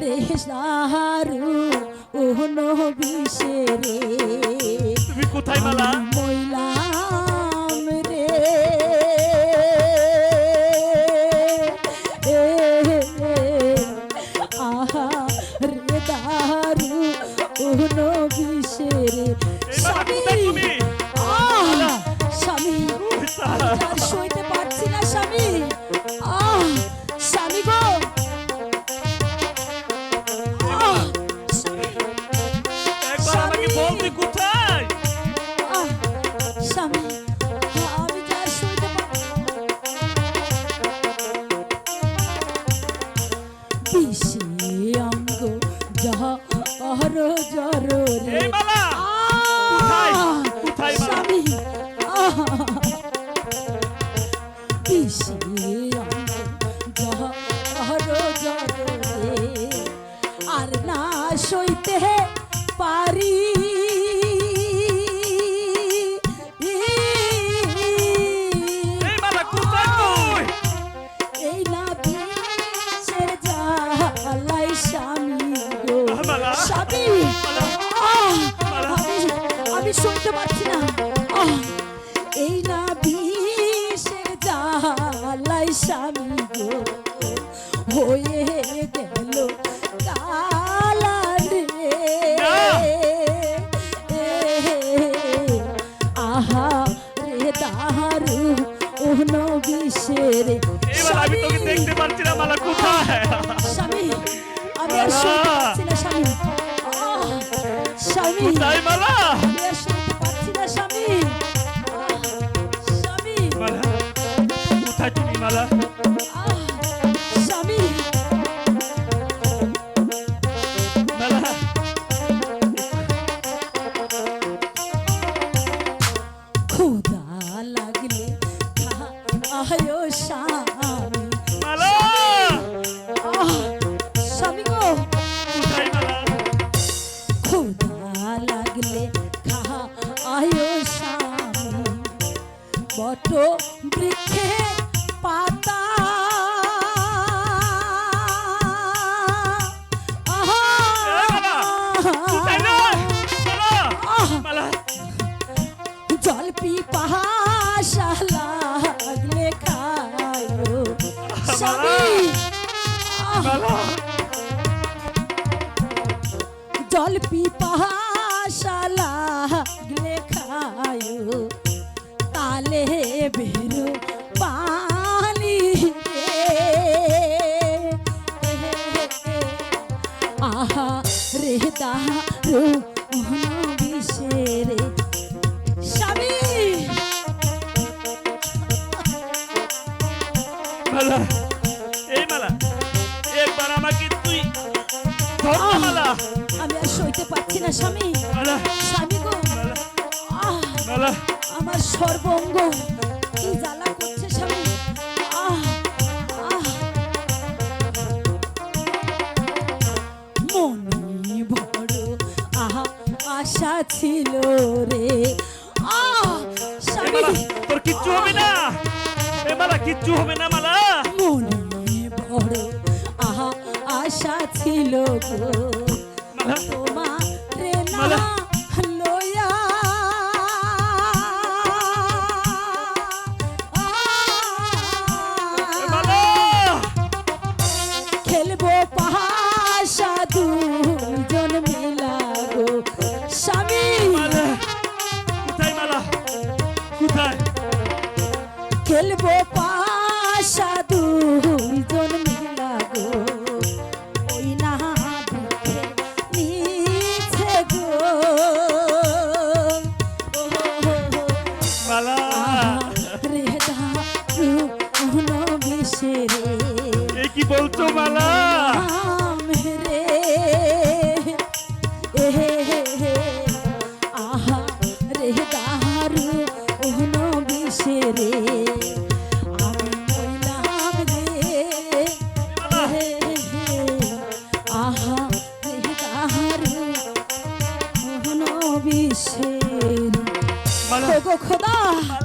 রে সাহারু ও নবিষে রে। তুমি কোথায় মালা মইলাম রে। আহা রে দারু ও নবিষে রে। স্বামী স্বামী আর সইতে পারছি না স্বামী। অহর জর রে? স্বামী আহ। স্বামী গো হয়ে গেল কালা রে। আহা রে দারু ওহন এই মালা আমি তোকে দেখতে পারছি না মালা কোথায়? স্বামী আমি আর শুনতে পাচ্ছি না স্বামী। স্বামী। কোথায় মালা? আয়ো স্বামী বট বৃক্ষে পাতা। জল পিপাসা লাগলে খায়ো স্বামী। জল পিপাসা লাগলে রে স্বামী! মালা এই মালা একবার আমাকে তুই ধর মালা। আমি আর সইতে পারছি না স্বামী। মালা স্বামী গো মালা। আমার সর্বঙ্গ। ছিল রে। তোর কিচ্ছু হবে না। এ মালা কিচ্ছু হবে না মালা। মনে বড় আহা আশা ছিল গো খেলব পাশা দুজন মিলা গো। ওই না নিছে গো। রে দা কি বলছো মালা খোদা!